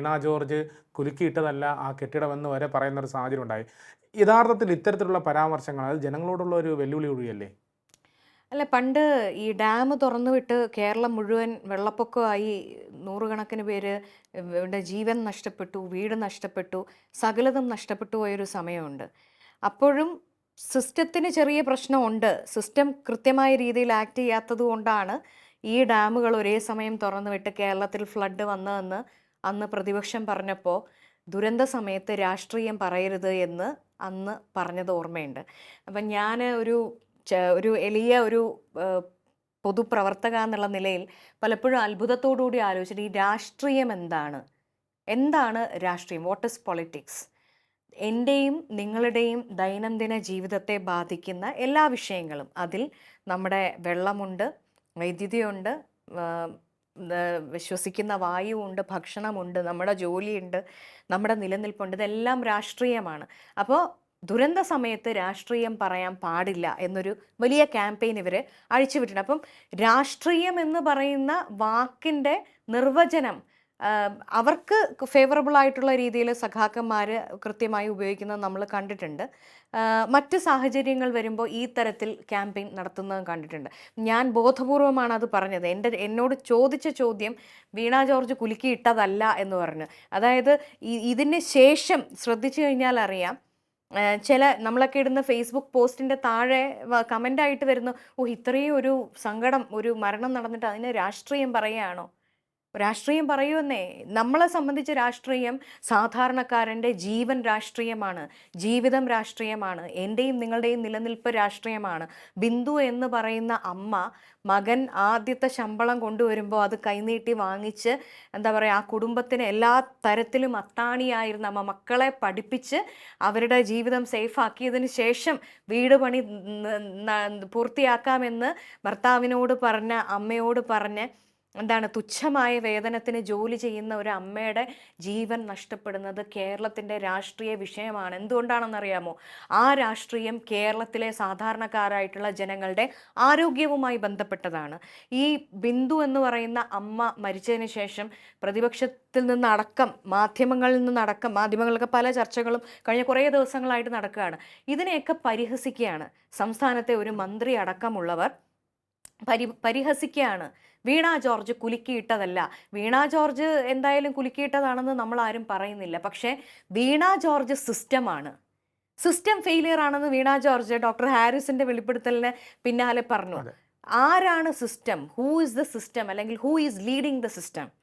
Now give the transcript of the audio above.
വീണ George കുലുക്കിയിട്ടതല്ല ആ കെട്ടിടമെന്ന് വരെ പറയുന്ന ഒരു സാഹചര്യം ഉണ്ടായി യഥാർത്ഥത്തിൽ ഇത്തരത്തിലുള്ള പരാമർശങ്ങൾ അത് ജനങ്ങളോടുള്ള ഒരു വെല്ലുവിളി ഒഴിയല്ലേ അല്ല പണ്ട് ഈ ഡാം തുറന്നു വിട്ട് കേരളം മുഴുവൻ വെള്ളപ്പൊക്കമായി നൂറുകണക്കിന് പേര് ഇവിടെ ജീവൻ നഷ്ടപ്പെട്ടു വീട് നഷ്ടപ്പെട്ടു സകലതും നഷ്ടപ്പെട്ടു പോയൊരു സമയമുണ്ട്. അപ്പോഴും സിസ്റ്റത്തിന് ചെറിയ പ്രശ്നമുണ്ട്. സിസ്റ്റം കൃത്യമായ രീതിയിൽ ആക്ട് ചെയ്യാത്തത് കൊണ്ടാണ് ഈ ഡാമുകൾ ഒരേ സമയം തുറന്നുവിട്ട് കേരളത്തിൽ ഫ്ലഡ് വന്നതെന്ന് അന്ന് പ്രതിപക്ഷം പറഞ്ഞപ്പോൾ ദുരന്ത സമയത്ത് രാഷ്ട്രീയം പറയരുത് എന്ന് അന്ന് പറഞ്ഞത് ഓർമ്മയുണ്ട്. അപ്പം ഞാൻ ഒരു ഒരു എളിയ ഒരു പൊതുപ്രവർത്തക എന്നുള്ള നിലയിൽ പലപ്പോഴും അത്ഭുതത്തോടുകൂടി ആലോചിച്ചിട്ട് ഈ രാഷ്ട്രീയം എന്താണ്? എന്താണ് രാഷ്ട്രീയം? വാട്ട് ഇസ് പൊളിറ്റിക്സ് എന്റെയും നിങ്ങളുടെയും ദൈനംദിന ജീവിതത്തെ ബാധിക്കുന്ന എല്ലാ വിഷയങ്ങളും അതിൽ നമ്മുടെ വെള്ളമുണ്ട് വൈദ്യുതിയുണ്ട് വിശ്വസിക്കുന്ന വായുവുണ്ട് ഭക്ഷണമുണ്ട് നമ്മുടെ ജോലിയുണ്ട് നമ്മുടെ നിലനിൽപ്പുണ്ട് ഇതെല്ലാം രാഷ്ട്രീയമാണ്. അപ്പോൾ ദുരന്ത സമയത്ത് രാഷ്ട്രീയം പറയാൻ പാടില്ല എന്നൊരു വലിയ ക്യാമ്പയിൻ ഇവർ അഴിച്ചുവിട്ടിട്ടുണ്ട്. അപ്പം രാഷ്ട്രീയം എന്ന് പറയുന്ന വാക്കിന്റെ നിർവചനം അവർക്ക് ഫേവറബിൾ ആയിട്ടുള്ള രീതിയിൽ സഖാക്കന്മാർ കൃത്യമായി ഉപയോഗിക്കുന്നത് നമ്മൾ കണ്ടിട്ടുണ്ട്. മറ്റ് സാഹചര്യങ്ങൾ വരുമ്പോൾ ഈ തരത്തിൽ ക്യാമ്പയിൻ നടത്തുന്നതും കണ്ടിട്ടുണ്ട്. ഞാൻ ബോധപൂർവമാണ് അത് പറഞ്ഞത്. എന്റെ എന്നോട് ചോദിച്ച ചോദ്യം വീണ ജോർജ് കുലുക്കിയിട്ടതല്ല എന്ന് പറഞ്ഞു. അതായത് ഇതിന് ശേഷം ശ്രദ്ധിച്ചു കഴിഞ്ഞാൽ അറിയാം ചില നമ്മളൊക്കെ ഇടുന്ന ഫേസ്ബുക്ക് പോസ്റ്റിന്റെ താഴെ കമന്റായിട്ട് വരുന്നു ഓ ഇത്രയും ഒരു സങ്കടം ഒരു മരണം നടന്നിട്ട് അതിന് രാഷ്ട്രീയം പറയുകയാണോ? രാഷ്ട്രീയം പറയുമെന്നേ. നമ്മളെ സംബന്ധിച്ച് രാഷ്ട്രീയം സാധാരണക്കാരന്റെ ജീവൻ രാഷ്ട്രീയമാണ് ജീവിതം രാഷ്ട്രീയമാണ് എന്റെയും നിങ്ങളുടെയും നിലനിൽപ്പ് രാഷ്ട്രീയമാണ്. ബിന്ദു എന്ന് പറയുന്ന അമ്മ മകൻ ആദ്യത്തെ ശമ്പളം കൊണ്ടുവരുമ്പോൾ അത് കൈനീട്ടി വാങ്ങിച്ച് എന്താ പറയുക ആ കുടുംബത്തിന് എല്ലാ തരത്തിലും അത്താണിയായിരുന്ന അമ്മ മക്കളെ പഠിപ്പിച്ച് അവരുടെ ജീവിതം സേഫാക്കിയതിന് ശേഷം വീട് പണി പൂർത്തിയാക്കാമെന്ന് ഭർത്താവിനോട് പറഞ്ഞ അമ്മയോട് പറഞ്ഞ് എന്താണ് തുച്ഛമായ വേതനത്തിന് ജോലി ചെയ്യുന്ന ഒരു അമ്മയുടെ ജീവൻ നഷ്ടപ്പെടുന്നത് കേരളത്തിന്റെ രാഷ്ട്രീയ വിഷയമാണ്. എന്തുകൊണ്ടാണെന്നറിയാമോ? ആ രാഷ്ട്രീയം കേരളത്തിലെ സാധാരണക്കാരായിട്ടുള്ള ജനങ്ങളുടെ ആരോഗ്യവുമായി ബന്ധപ്പെട്ടതാണ്. ഈ ബിന്ദു എന്ന് പറയുന്ന അമ്മ മരിച്ചതിന് ശേഷം പ്രതിപക്ഷത്തിൽ നിന്നടക്കം മാധ്യമങ്ങളിൽ നിന്നടക്കം മാധ്യമങ്ങളൊക്കെ പല ചർച്ചകളും കഴിഞ്ഞ കുറേ ദിവസങ്ങളായിട്ട് നടക്കുകയാണ്. ഇതിനെയൊക്കെ പരിഹസിക്കുകയാണ് സംസ്ഥാനത്തെ ഒരു മന്ത്രി അടക്കമുള്ളവർ. പരി പരിഹസിക്കുകയാണ്. വീണ ജോർജ് കുലുക്കിയിട്ടതല്ല. വീണ ജോർജ് എന്തായാലും കുലുക്കിയിട്ടതാണെന്ന് നമ്മൾ ആരും പറയുന്നില്ല. പക്ഷേ വീണ ജോർജ് സിസ്റ്റമാണ്. സിസ്റ്റം ഫെയിലിയർ ആണെന്ന് വീണ ജോർജ് ഡോക്ടർ ഹാരിസിന്റെ വെളിപ്പെടുത്തലിന് പിന്നാലെ പറഞ്ഞു. ആരാണ് system? Who is the system? അല്ലെങ്കിൽ who is leading the system?